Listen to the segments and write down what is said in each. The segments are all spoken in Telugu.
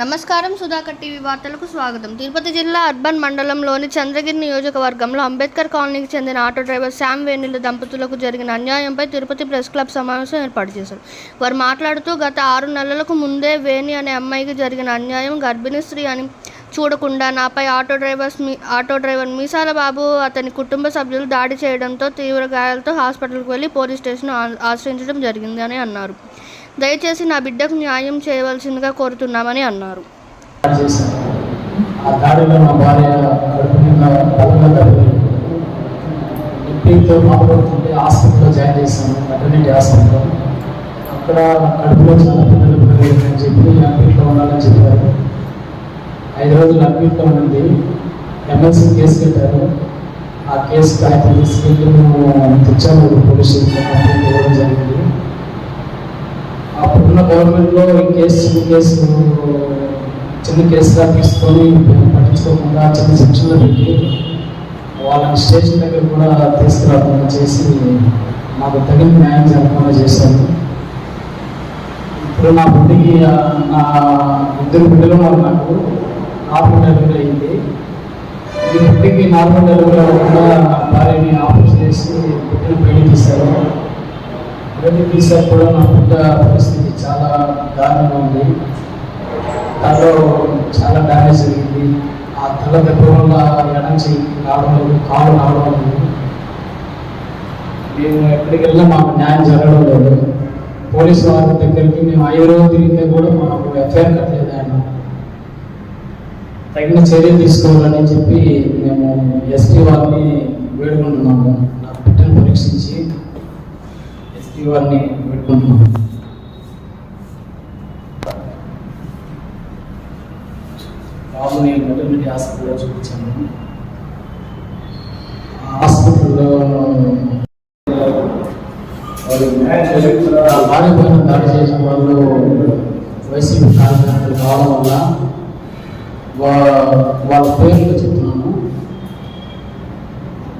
నమస్కారం సుధాకర్ టీవీ వార్తలకు స్వాగతం. తిరుపతి జిల్లా అర్బన్ మండలంలోని చంద్రగిరి నియోజకవర్గంలో అంబేద్కర్ కాలనీకి చెందిన ఆటో డ్రైవర్ శామ్ వేణుల దంపతులకు జరిగిన అన్యాయంపై తిరుపతి ప్రెస్ క్లబ్ సమావేశం ఏర్పాటు చేశారు. వారు మాట్లాడుతూ గత ఆరు నెలలకు ముందే వేణి అనే అమ్మాయికి జరిగిన అన్యాయం గర్భిణీ స్త్రీ అని చూడకుండా నాపై ఆటో డ్రైవర్స్ మీ ఆటో డ్రైవర్ మీసాల బాబు అతని కుటుంబ సభ్యులు దాడి చేయడంతో తీవ్ర గాయాలతో హాస్పిటల్కి వెళ్ళి పోలీస్ స్టేషన్ ఆశ్రయించడం జరిగిందని అన్నారు. దయచేసి నా బిడ్డకు న్యాయం చేయవలసిందిగా కోరుతున్నామని అన్నారు. హాస్పిటల్లో జాయిన్ చేశాను మెటర్నిటీ హాస్పిటల్లో. అక్కడ కడుపులో చాలా పిల్లలు చెప్పి అడ్మిట్లో ఉండాలని చెప్పారు. ఐదు రోజులు అడ్మిట్లో ఉండి ఎమ్మెల్సీ కేసు పెట్టారు ఆ కేసు తీసుకెళ్ళి మేము తెచ్చాము పోలీస్ స్టేషన్లో కంప్లైంట్ ఇవ్వడం జరిగింది. గవర్నమెంట్లో ఈ కేసు చిన్న కేసు చిన్న కేసుగా తీసుకొని పట్టించుకోకుండా చిన్న శిక్షణ పెట్టి వాళ్ళని స్టేషన్ దగ్గర కూడా తీసుకురాకుండా చేసి నాకు తగిన న్యాయం జరగకుండా చేశాను ఇప్పుడు నా బిడ్డకి నా ఇద్దరు బిడ్డలు ఉన్నారు నాకు. నార్మల్ డెలివరీ అయింది. ఈ బిడ్డకి నార్మల్ డెలివరీ అవ్వకుండా నా భార్యని ఆపరేషన్ చేసి బయట తీసాక కూడా నా బిడ్డ పరిస్థితి చాలా దారుణంగా ఉంది. దాంట్లో చాలా డ్యామేజ్ జరిగింది. ఆ తల దెబ్బ వల్ల ఎడం రావడం లేదు కాలు రావడం లేదు. మేము ఎక్కడికి వెళ్ళినా మాకు న్యాయం జరగడం లేదు. పోలీసు వారి దగ్గరికి మేము ఐదు రోజులు తిరిగితే కూడా మాకు ఎఫ్ఐఆర్ కట్టలేదు ఆయన. తగిన చర్యలు తీసుకోవాలని చెప్పి మేము ఎస్పీ వారిని వేడుకుంటున్నాము. నా బిడ్డను పరీక్షించి ఎస్పీ వారిని వేడుకుంటున్నాము బాబుని మెటర్నిటీ హాస్పిటల్లో చూపించాను. హాస్పిటల్లో భార్య పైన దాడి చేసిన వాళ్ళు వైసీపీ కార్యకర్తలు కావడం వల్ల వాళ్ళ పేర్లు చెప్తున్నాను.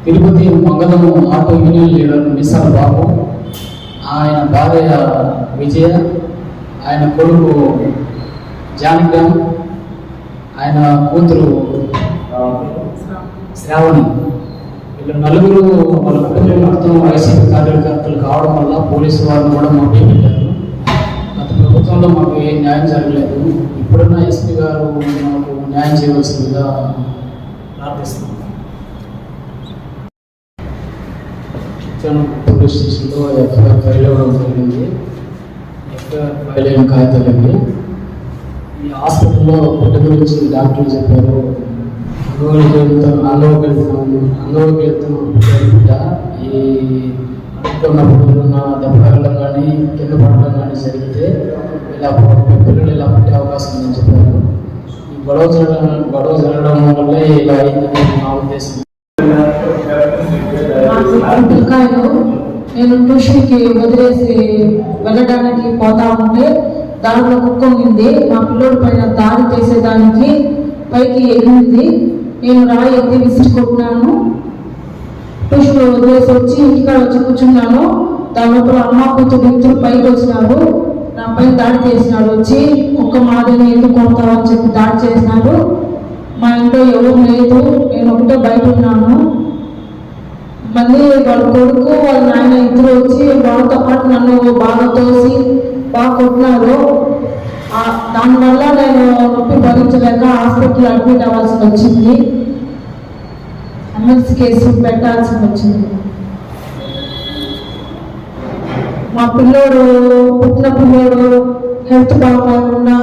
Tirupati Mangalam auto union leader Misal Babu ఆయన భార్య విజయ ఆయన కొడుకు జానకం ఆయన కూతురు శ్రావణి. వీళ్ళు నలుగురు వాళ్ళ కుటుంబం మొత్తం వైసీపీ కార్యకర్తలు కావడం వల్ల పోలీసు వాళ్ళు కూడా మాకు పెట్టారు. గత ప్రభుత్వంలో మాకు ఏ న్యాయం జరగలేదు. ఇప్పుడున్న ఎస్పీ గారు మాకు న్యాయం చేయవలసిందిగా ప్రార్థిస్తున్నాం. చిత్తూరు పోలీస్ స్టేషన్లో ఎఫ్ఐఆర్ ఫైల్ అవ్వడం జరిగింది. ఎఫ్ఐఆర్ ఫైల్ అయిన కాగితాలండి ఈ హాస్పిటల్లో బిడ్డ గురించి డాక్టర్లు చెప్పారు. అంగోకి వెళ్తాం అంగోకి వెళ్తాం అంగోకి వెళ్తాం బిడ్డ ఈ అనుకున్నప్పుడు ఉన్న దెబ్బ తగలడం కానీ కింద పడడం కానీ జరిగితే ఇలా పిల్లలు ఇలా పుట్టే అవకాశం ఉందని చెప్పారు. ఈ గొడవ జరగడం గొడవ జరగడం వల్ల ఇలా అయిందని నా ఉద్దేశం. పిల్లకాయలు నేను ట్యూషన్కి వదిలేసి వెళ్ళడానికి పోతా ఉంటే దాంట్లో కుక్క ఉంది మా పిల్లోడి పైన దాడి చేసేదానికి పైకి ఎగిరింది. నేను రాయి ఎత్తి విసిరి ట్యూషన్ వదిలేసి వచ్చి ఇంటికాడ వచ్చి కూర్చున్నాను. దాని లోపల అమ్మ కూతురు ఇద్దరు పైకి వచ్చినారు. నా పైన దాడి చేసినాడు. వచ్చి కుక్క మాదిరి ఎందుకు కొడతావు అని చెప్పి దాడి చేసినాడు. మా ఇంట్లో ఎవరు లేదు. నేను ఒకటే బయట ఉన్నాను తోసి బాగా కొట్టినారు దానివల్ల నేను నొప్పి భరించలేక హాస్పిటల్ అడ్మిట్ అవ్వాల్సి వచ్చింది. ఎమ్మెల్సీ కేసు పెట్టాల్సి వచ్చింది. మా పిల్లోడు పుట్టిన పిల్లోడు హెల్త్ బాగాలేకుండా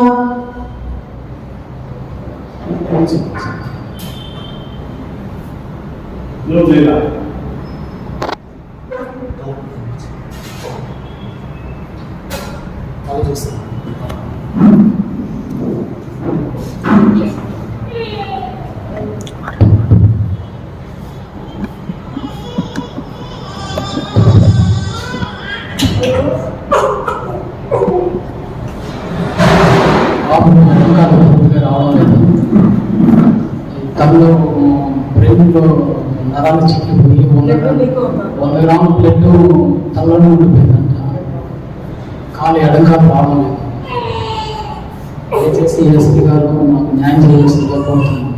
బాబు వెనకాల పూర్తిగా రావడం లేదు కళ్ళు బ్రెయిన్లో నరాలు చిక్కిపోయి వంద వంద గ్రాముల ప్లేట్ తలలో ఉండిపోయిందంట. కాలు ఎడంకాలు రావడం లేదు. దయచేసి ఎస్పీ గారు మాకు న్యాయం చేయాల్సిందిగా కోరుతున్నాను